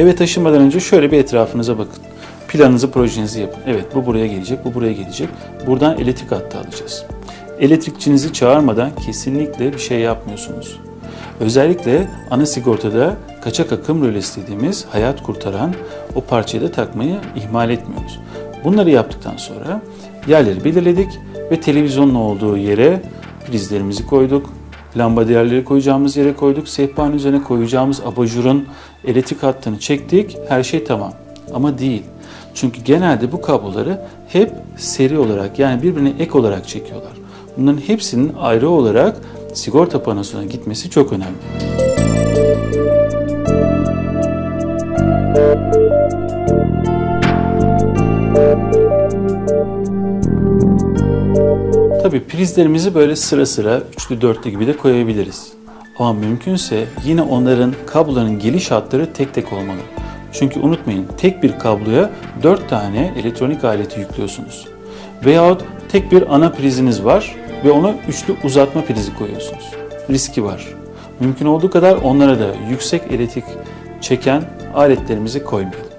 Eve taşınmadan önce şöyle bir etrafınıza bakın. Planınızı, projenizi yapın. Evet bu buraya gelecek, bu buraya gelecek. Buradan elektrik hattı alacağız. Elektrikçinizi çağırmadan kesinlikle bir şey yapmıyorsunuz. Özellikle ana sigortada kaçak akım rölesi dediğimiz hayat kurtaran o parçayı da takmayı ihmal etmiyoruz. Bunları yaptıktan sonra yerleri belirledik ve televizyonun olduğu yere prizlerimizi koyduk. Lambaderleri koyacağımız yere koyduk. Sehpanın üzerine koyacağımız abajurun elektrik hattını çektik. Her şey tamam. Ama değil. Çünkü genelde bu kabloları hep seri olarak yani birbirine ek olarak çekiyorlar. Bunların hepsinin ayrı olarak sigorta panosuna gitmesi çok önemli. Tabii prizlerimizi böyle sıra sıra üçlü dörtlü gibi de koyabiliriz. Ama mümkünse yine onların kabloların geliş hatları tek tek olmalı. Çünkü unutmayın tek bir kabloya 4 tane elektronik aleti yüklüyorsunuz. Veyahut tek bir ana priziniz var ve ona üçlü uzatma prizi koyuyorsunuz. Riski var. Mümkün olduğu kadar onlara da yüksek elektrik çeken aletlerimizi koymayalım.